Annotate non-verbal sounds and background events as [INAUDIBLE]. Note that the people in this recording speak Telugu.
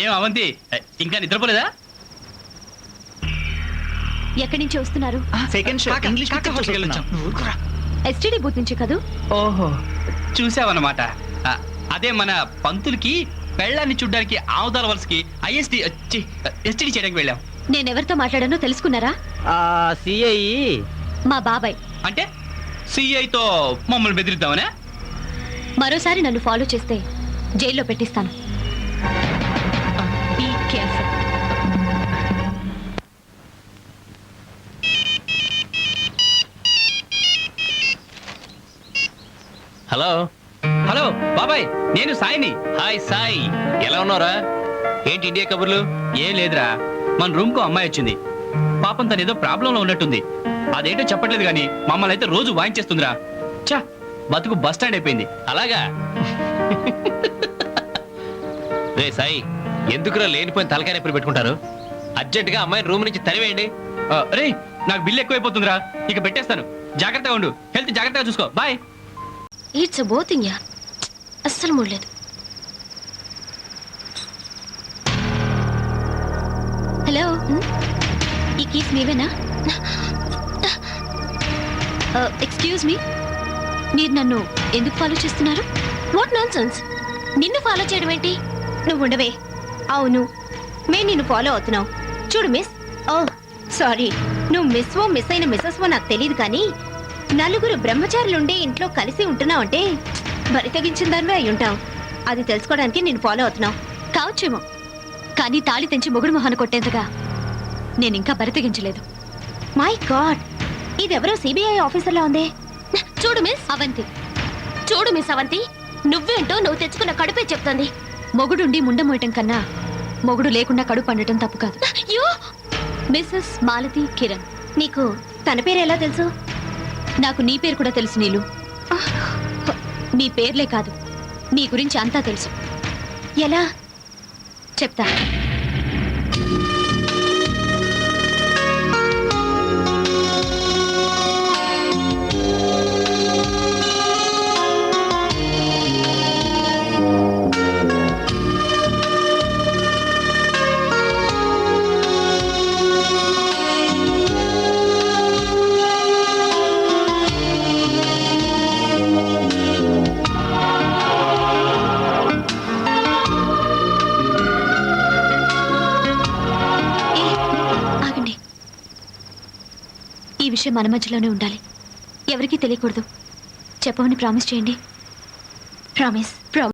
ఏం అవంతి? ఇంకా నిద్రపోలేదా? ఎక్కడి నుంచి వస్తున్నారు? సెకండ్ షో ఇంగ్లీష్ పిక్చర్ చూసుకెళ్ళొచ్చాం ఎస్టీడీ బూత్ నుంచి కదూ? ఓహో చూసావన్నమాట. అదే మన పంతులకి పెళ్ళాన్ని చూడ్డానికి ఆవుదాల వలసకి ఐఎస్డి ఎస్టీడీ చేయడానికి వెళ్ళాం. నేను ఎవరితో మాట్లాడానో తెలుసుకున్నారా? సిఐ మా బాబాయ్. అంటే సిఐతో మమ్మల్ని బెదిరిద్దామనే? మరోసారి నన్ను ఫాలో చేస్తే జైల్లో పెట్టిస్తాను. Careful. హలో హలో బాబాయ్ నేను సాయిని. హాయ్ సాయి. ఎలా ఉన్నావురా? ఏంటి ఇండియా కబుర్లు? ఏం లేదురా. మన రూమ్కు అమ్మాయి వచ్చింది. పాపం తను ఏదో ప్రాబ్లం లో ఉన్నట్టుంది. అదేంటో చెప్పట్లేదు కానీ మమ్మల్ని అయితే రోజు వాయించేస్తుందిరా. చా బతుకు బస్ స్టాండ్ అయిపోయింది. అలాగా? [LAUGHS] రే సాయి ఎందుకురా లేనిపోయిన తలకాయ నొప్పులు పెట్టుకుంటారు? అర్జెంటుగా అమ్మాయిని రూమ్ నుంచి తరివేయండి. రే నాకు బిల్లు ఎక్కువైపోతుందిరా. ఇక పెట్టేస్తాను. జాగ్రత్తగా ఉండు. హెల్త్ జాగ్రత్తగా చూసుకో. బాయ్. ఇట్స్ బోతింగ్ యా అస్సలు మూడలేదు. Hello hmm? ఈ కీస్ మీవేనా ఎక్స్క్యూజ్ మీ మీరు నన్ను ఎందుకు ఫాలో చేస్తున్నారు? వాట్ నాన్ సెన్స్ నిన్ను ఫాలో చేయడం ఏంటి? నువ్వు ఉండవే. అవును. మేము నిన్ను ఫాలో అవుతున్నావు. చూడు మిస్ ఓ సారీ నువ్వు మిస్ ఓ మిస్ అయిన మిస్సెస్ ఓ నాకు తెలియదు కానీ నలుగురు బ్రహ్మచారులుండే ఇంట్లో కలిసి ఉంటున్నావు అంటే బరి తెగించిన దానివే అయి ఉంటావు. అది తెలుసుకోవడానికి నేను ఫాలో అవుతున్నావు. కావచ్చేమో. కానీ తాళి తెంచి మొగుడు మొహాన్ని కొట్టేంతగా నేను ఇంకా బరి తెగించలేదు మై గాడ్ ఇదెవరో సిబిఐ ఆఫీసర్లా ఉంది? చూడు మిస్ అవంతి. చూడు మిస్ అవంతి. నువ్వేంటో నువ్వు తెచ్చుకున్న కడుపే చెప్తుంది. మొగుడుండి ముండ మోయటం కన్నా మొగుడు లేకుండా కడుపు పండటం తప్పు కాదు. మిస్సెస్ మాలతి కిరణ్ నీకు తన పేరు ఎలా తెలుసు? నాకు నీ పేరు కూడా తెలుసు నీలు. నీ పేర్లే కాదు నీ గురించి అంతా తెలుసు. ఎలా? చెప్తా. విషయం మన మధ్యలోనే ఉండాలి. ఎవరికీ తెలియకూడదు. చెప్పమని ప్రామిస్ చేయండి. Promise promise.